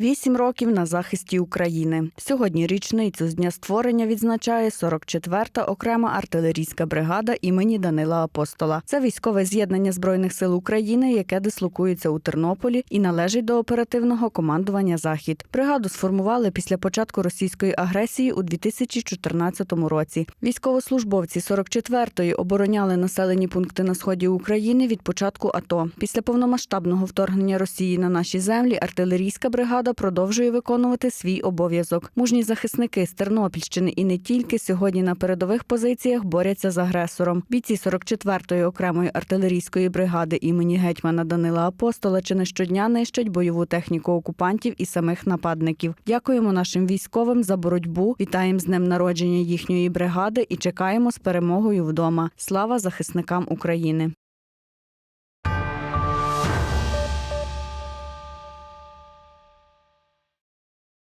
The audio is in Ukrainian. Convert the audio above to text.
Вісім років на захисті України. Сьогодні річницю з дня створення відзначає 44-та окрема артилерійська бригада імені Данила Апостола. Це військове з'єднання збройних сил України, яке дислокується у Тернополі і належить до оперативного командування Захід. Бригаду сформували після початку російської агресії у 2014 році. Військовослужбовці 44-ї обороняли населені пункти на сході України від початку АТО. Після повномасштабного вторгнення Росії на наші землі артилерійська бригада продовжує виконувати свій обов'язок. Мужні захисники з Тернопільщини і не тільки сьогодні на передових позиціях борються з агресором. Бійці 44-ї окремої артилерійської бригади імені гетьмана Данила Апостола чи не щодня нищать бойову техніку окупантів і самих нападників. Дякуємо нашим військовим за боротьбу. Вітаємо з днем народження їхньої бригади і чекаємо з перемогою вдома. Слава захисникам України.